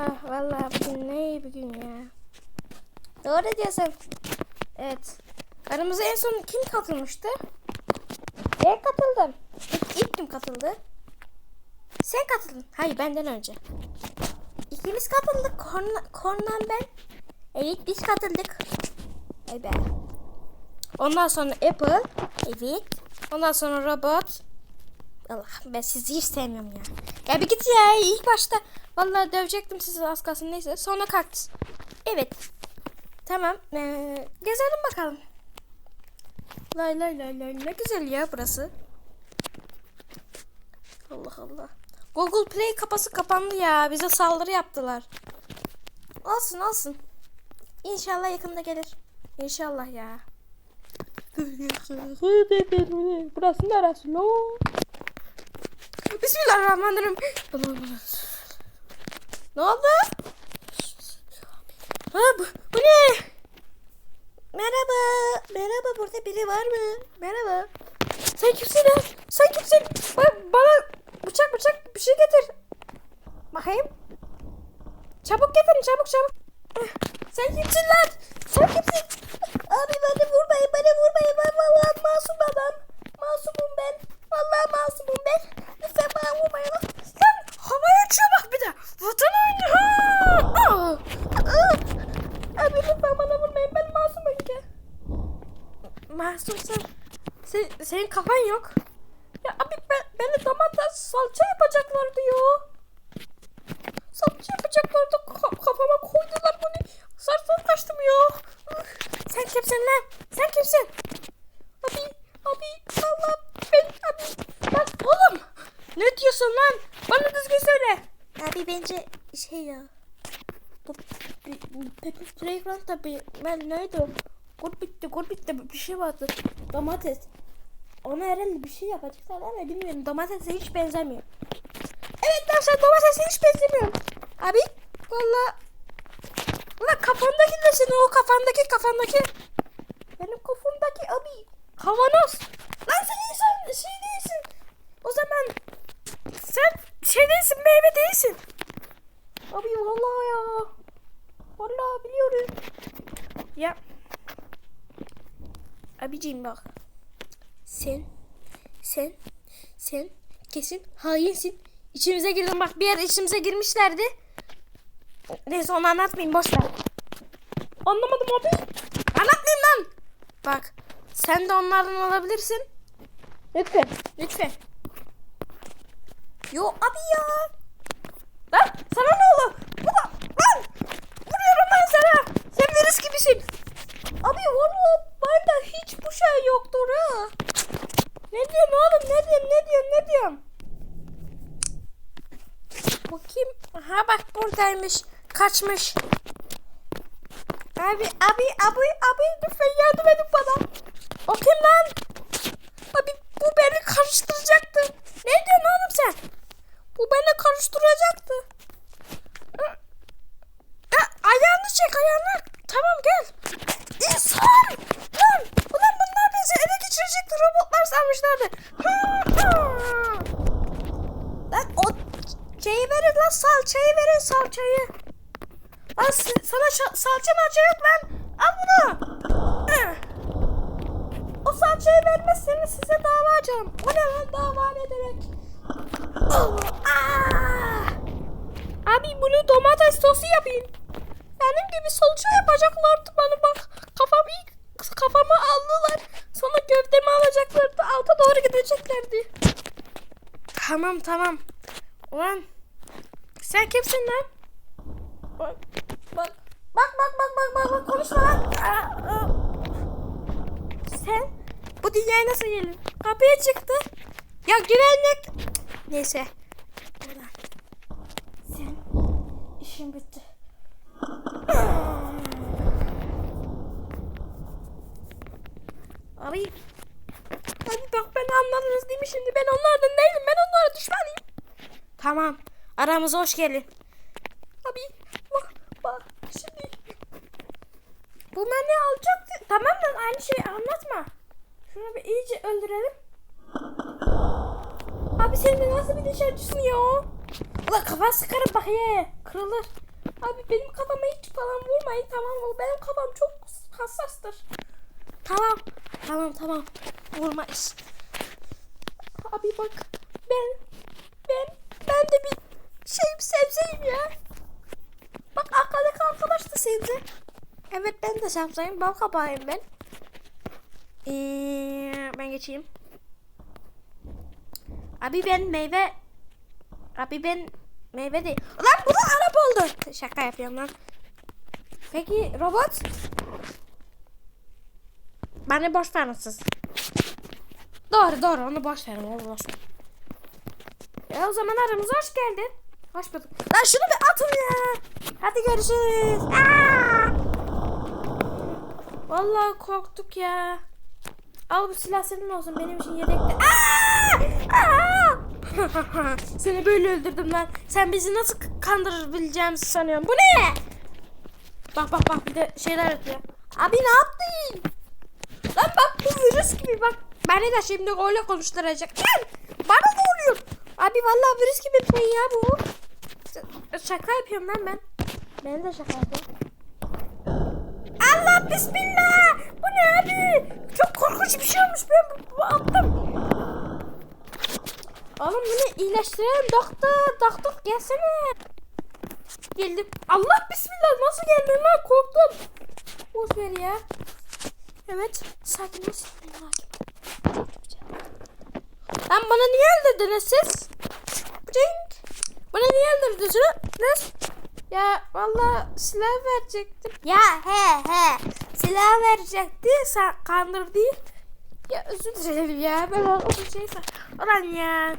Ah vallahi bugün ne iyi bir gün ya. Doğru diyorsun. Evet. Aramıza en son kim katılmıştı? Ben katıldım. İlk, ilk kim katıldı? Sen katıldın. Hayır benden önce. İkimiz katıldık. Korna, Kornan ben. Evet biz katıldık. Be. Ondan sonra Apple. Evet. Ondan sonra robot. Allah ben sizi hiç sevmiyorum ya. Ya bir git ya ilk başta. Vallahi dövecektim sizi az kalsın neyse. Sonra kaktüs. Evet. Tamam. Ee, gezelim bakalım. Lay lay lay lay ne güzel ya burası. Allah Allah. Google Play kapısı kapandı ya. Bize saldırı yaptılar. Olsun olsun. İnşallah yakında gelir. İnşallah ya. Burası neresi lo? Bismillahirrahmanirrahim. Ne oldu? Ha, bu, bu ne? Merhaba. Merhaba burada biri var mı? Merhaba. Sen kimsin lan? Sen kimsin? Bana, bana bıçak bıçak bir şey getir. Bakayım. Çabuk getirin çabuk çabuk. Sen kimsin lan? Sen kimsin? Abi beni vurmayın beni vurmayın. Ben vallahi masum adam. Masumum ben. Vallahi masumum ben. Lütfen bana vurmayın. Lan havaya uçuyor bak bir de. Vatan! Ah! Abi lütfen bana vurmayın. Ben masumum ki. Masumsun. Sen, senin kafan yok. Ya abi ben, beni domates salça yapacaklar diyor. Salça yapacaklardı. Ka- kafama koydular bunu. Sarsam kaçtım ya. Sen kimsin lan? Sen kimsin? Abi, abi, Allah ben, abi. Lan oğlum. Ne diyorsun lan? Bana düzgün söyle. Abi bence şey ya. Pepe Playground'da bir, ben neydi o? Kurt bitti, kurt bitti bir şey vardı. Domates. Ona herhalde bir şey yapacaklar ama bilmiyorum. Domatese hiç benzemiyor. Evet arkadaşlar domatese hiç benzemiyor. Abi valla Ulan kafandaki ne senin o kafandaki kafandaki Benim kafamdaki abi Kavanoz Lan sen insan şey değilsin O zaman Sen şey değilsin meyve değilsin Abi vallahi ya Vallahi biliyorum Ya Abiciğim bak Sen Sen Sen Kesin hainsin İçimize girdin bak bir yer içimize girmişlerdi Neyse onu anlatmayayım boş ver. Anlamadım abi. Anlatmayayım lan. Bak sen de onlardan olabilirsin. Lütfen. Lütfen. Yo abi ya. Lan sana ne oldu? Bu da lan. Vuruyorum ben sana. Sen virüs gibisin. Abi vallahi bende hiç bu şey yoktur ha. Ne diyorsun oğlum? Ne diyorsun? Ne diyorsun? Ne diyorsun? Bakayım. Ha bak buradaymış. Kaçmış. Abi abi abi abi lütfen yardım edin bana. O kim lan? Abi bu beni karıştıracaktı. Ne diyorsun oğlum sen? Beni karıştıracaktı. Ayağını çek ayağını. Tamam gel. İnsan! Lan! Ulan bunlar bizi ele geçirecekti. Robotlar sanmışlardı. Lan o şeyi verin lan salçayı verin salçayı. Lan sana salça marça yok lan. Al bunu. O salçayı vermezseniz size dava açarım. O ne lan dava ne? Aa! Abi bunu domates sosu yapayım. Benim gibi salça yapacaklardı bana bak. Kafamı kafamı aldılar. Sonra gövdemi alacaklardı. Alta doğru gideceklerdi. Tamam tamam. Ulan sen kimsin lan? Bak bak bak bak bak bak bak, konuşma lan. Aa, aa. Sen bu dünyaya nasıl geldin? Kapıya çıktı. Ya güvenlik. Neyse. Ulan sen işin bitti. Abi Abi bak ben anladınız değil mi şimdi? Ben onlardan değilim. Ben onlara düşmanıyım. Tamam. Aramıza hoş geldin. Abi bak bak şimdi. Bunlar ne alacaktı? Tamam da aynı şeyi anlatma. Şunu bir iyice öldürelim. Abi sen nasıl bir dışarıcısın ya? Ulan kafa sıkarım bak ye. Kırılır. Abi benim kafama hiç falan vurmayın tamam mı? Benim kafam çok hassastır. Tamam. Tamam tamam. Vurmayız. Abi bak ben ben ben de bir şey sebzeyim ya. Bak arkadaki arkadaş da sebze. Evet ben de sebzeyim. Bal kabağıyım ben. Ee, ben geçeyim. Abi ben meyve Abi ben meyve değil. Lan bu da araba oldu. Şaka yapıyorum lan. Peki robot? Beni boş verin siz. Doğru doğru onu boş verin onu boş ver. E o zaman aramıza hoş geldin. Hoş bulduk. Lan şunu bir atın ya. Hadi görüşürüz. Aa! Korktuk ya. Al bu silah senin olsun benim için yedekte. Aa! Seni böyle öldürdüm lan. Sen bizi nasıl kandırabileceğimizi sanıyorsun. Bu ne? Bak bak bak bir de şeyler yapıyor. Abi ne yaptın? Lan bak bu virüs gibi bak. Beni de şimdi öyle konuşturacak. Lan bana ne oluyor? Abi vallahi virüs gibi bir şey ya bu. Şaka yapıyorum lan ben. Ben de şaka yapıyorum. Allah bismillah. Bu ne abi? Çok korkunç bir şey olmuş. Ben bu, bu attım. Oğlum bunu iyileştirelim doktor. Doktor gelsene. Geldim. Allah bismillah nasıl geldin lan korktum. Boş ver ya. Evet sakin ol. sakin ol. Lan bana niye öldürdünüz siz? Brink. Bana niye öldürdünüz? Ya valla silah verecektim. Ya he he. Silah verecekti. Sen kandırdı. Ya özür dilerim ya. Ben o şey sa- Ulan ya.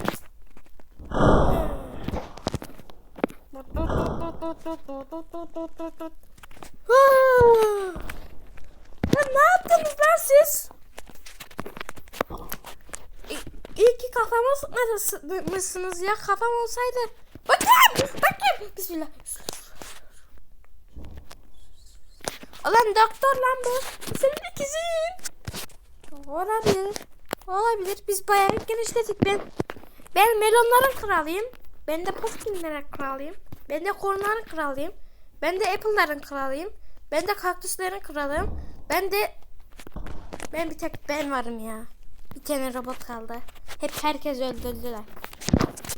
Ya ne yaptınız lan siz? İyi ki kafama sıkmamışsınız ya. Kafam olsaydı. Bakın! Bakın! Bismillah. Ulan doktor lan bu. Senin ikizin. Olabilir. Olabilir. Biz bayağı genişledik. Ben ben melonların kralıyım. Ben de pumpkinlerin kralıyım. Ben de kornların kralıyım. Ben de apple'ların kralıyım. Ben de kaktüslerin kralıyım. Ben de ben bir tek ben varım ya. Bir tane robot kaldı. Hep herkes öldürdüler.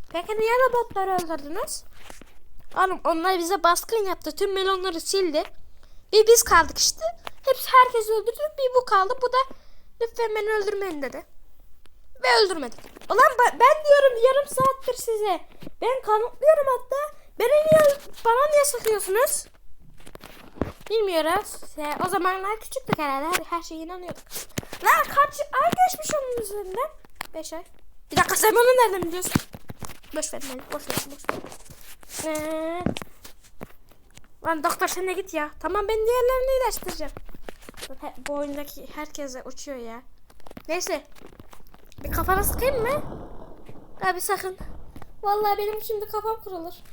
Peki niye robotları öldürdünüz? Oğlum onlar bize baskın yaptı. Tüm melonları sildi. Bir biz kaldık işte. Hepsi herkes öldürdü. Bir bu kaldı. Bu da lütfen beni öldürmeyin dedi. Ve öldürmedik. Ulan ben diyorum yarım saattir size. Ben kanıtlıyorum hatta. Beni niye, bana niye sıkıyorsunuz? Bilmiyoruz. Ya, o zamanlar küçüktük herhalde. Her, her şeye inanıyorduk. Lan kaç ay geçmiş onun üzerinden? Beş ay. Bir dakika sen bunu nereden biliyorsun? Boş ver beni. Boş ver. Boş ver. Ee, Lan doktor sen de git ya. Tamam ben diğerlerini iyileştireceğim. Bu oyundaki herkese uçuyor ya. Neyse. Bir kafana sıkayım mı? Abi sakın. Vallahi benim şimdi kafam kırılır.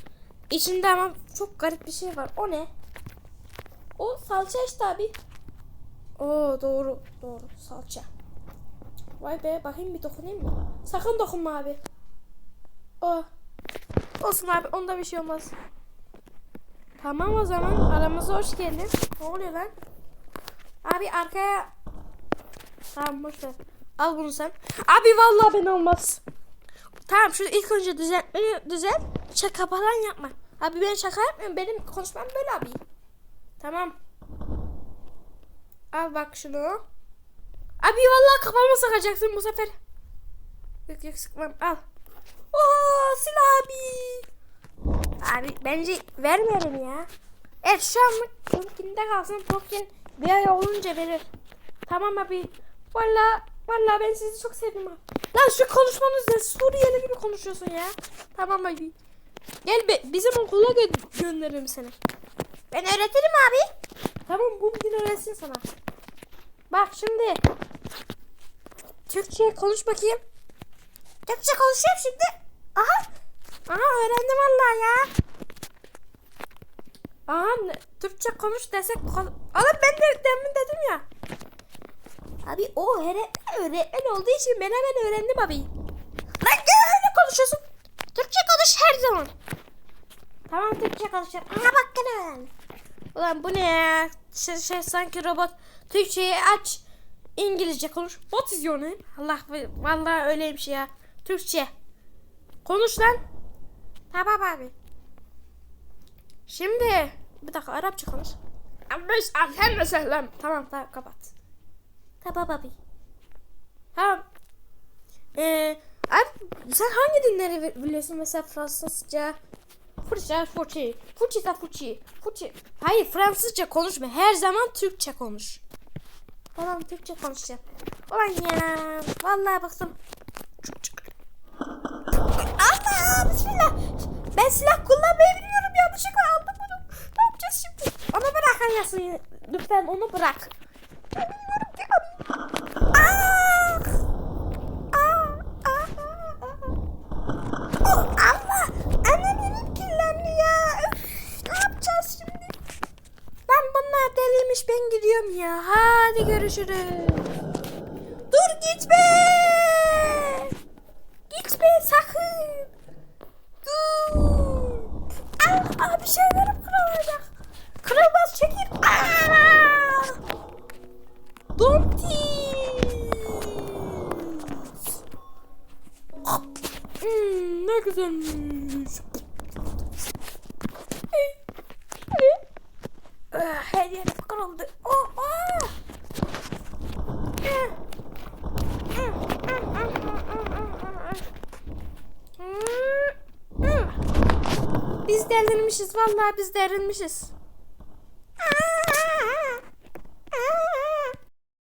İçinde ama çok garip bir şey var. O ne? O salça işte abi. Oo doğru. Doğru. Salça. Vay be bakayım bir dokunayım mı? Sakın dokunma abi. O. Olsun abi onda bir şey olmaz. Tamam o zaman aramıza hoş geldin. Ne oluyor lan? Abi arkaya Tamam boş ver. Al bunu sen. Abi vallahi ben olmaz. Tamam şu ilk önce düzeltmeyi düzelt. Şaka falan yapma. Abi ben şaka yapmıyorum. Benim konuşmam böyle abi. Tamam. Al bak şunu. Abi vallahi kafama sıkacaksın bu sefer. Yok yok sıkmam. Al. Oo silah abi. Abi bence vermeyelim ya. Evet şu anlık Pumpkin'de kalsın. Pumpkin bir ay olunca verir. Tamam abi. Valla valla ben sizi çok sevdim abi. Lan şu konuşmanız ne? Suriyeli gibi konuşuyorsun ya. Tamam abi. Gel be, bizim okula gö- gönderirim seni. Ben öğretirim abi. Tamam Pumpkin öğretsin sana. Bak şimdi. Türkçe konuş bakayım. Türkçe konuşuyorum şimdi. Aha. Aha öğrendim vallahi ya. Aha Türkçe konuş desek Oğlum ben de demin dedim ya. Abi o öğretmen öğretmen olduğu için ben hemen öğrendim abi. Lan gel öyle konuşuyorsun. Türkçe konuş her zaman. Tamam Türkçe konuşacağım. Aha bak gene. Ulan bu ne ya? Şey, şey sanki robot. Türkçeyi aç. İngilizce konuş. İs your name? Allah vallahi öyleymiş ya. Türkçe. Konuş lan. Tamam abi. Şimdi bir dakika Arapça konuş. Ahlen selam. Tamam tamam kapat. Tamam abi. Tamam. Ee, abi sen hangi dinleri bi- biliyorsun mesela Fransızca? Fırça, Fırçı, Fırçı da Fırçı, Fırçı. Hayır Fransızca konuşma. Her zaman Türkçe konuş. Tamam Türkçe konuşacağım. Ulan ya. Vallahi bıktım. Allah bismillah. Ben silah kullanmayı bilmiyorum. Yanlışlıkla aldım bunu. Ne yapacağız şimdi? Onu bırak Yasin. Lütfen onu bırak. Ben bilmiyorum ki abi. Ah! Ah! Ah! Ah! ah. Oh, Allah! Annem elim kirlendi ya. Üf, ne yapacağız şimdi? Ben bunlar deliymiş ben gidiyorum ya. Hadi görüşürüz. Biz derinmişiz vallahi biz derinmişiz.